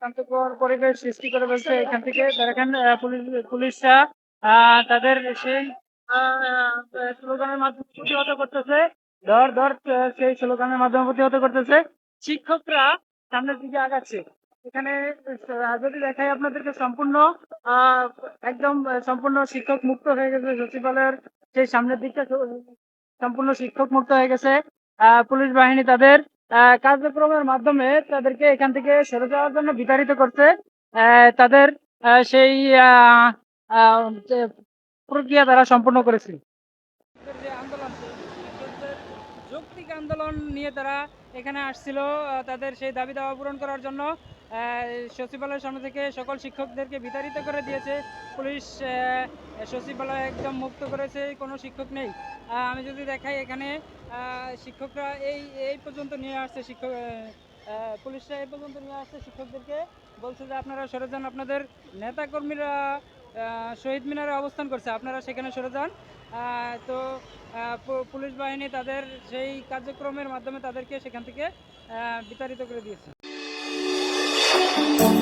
শান্তকর পরিবেশ সৃষ্টি করে বলছে এখান থেকে। দেখেন পুলিশ তাদের সেই স্লোগানের মাধ্যমে প্রতিহত করতেছে। ধর ধর সেই স্লোগানের মাধ্যমে প্রতিহত করতেছে। শিক্ষকরা সামনের দিকে আগাচ্ছে। এখানে যদি দেখাই আপনাদেরকে সম্পূর্ণ একদম সম্পূর্ণ শিক্ষক মুক্ত হয়ে গেছে সচিবালয়ের সেই সামনের দিকটা। সম্পূর্ণ শিক্ষক মুক্ত হয়ে গেছে। পুলিশ বাহিনী তাদের কার্যক্রমের মাধ্যমে তাদেরকে এখান থেকে সরে যাওয়ার জন্য বিতাড়িত করছে। তাদের সেই প্রক্রিয়া তারা সম্পূর্ণ করেছে। আন্দোলন নিয়ে তারা এখানে আসছিল তাদের সেই দাবি দাওয়া পূরণ করার জন্য। সচিবালয়ের সামনে থেকে সকল শিক্ষকদেরকে বিতাড়িত করে দিয়েছে। পুলিশ সচিবালয় একদম মুক্ত করেছে, কোনো শিক্ষক নেই। আমি যদি দেখাই এখানে শিক্ষকরা এই এই পর্যন্ত নিয়ে আসছে শিক্ষক পুলিশরা এই পর্যন্ত নিয়ে আসছে শিক্ষকদেরকে। বলছে যে আপনারা সরে যান, আপনাদের নেতাকর্মীরা শহীদ মিনারে অবস্থান করছে, আপনারা সেখানে সরে যান। তো পুলিশ বাহিনী তাদের সেই কার্যক্রমের মাধ্যমে তাদেরকে সেখান থেকে বিতাড়িত করে দিয়েছে। Thank you.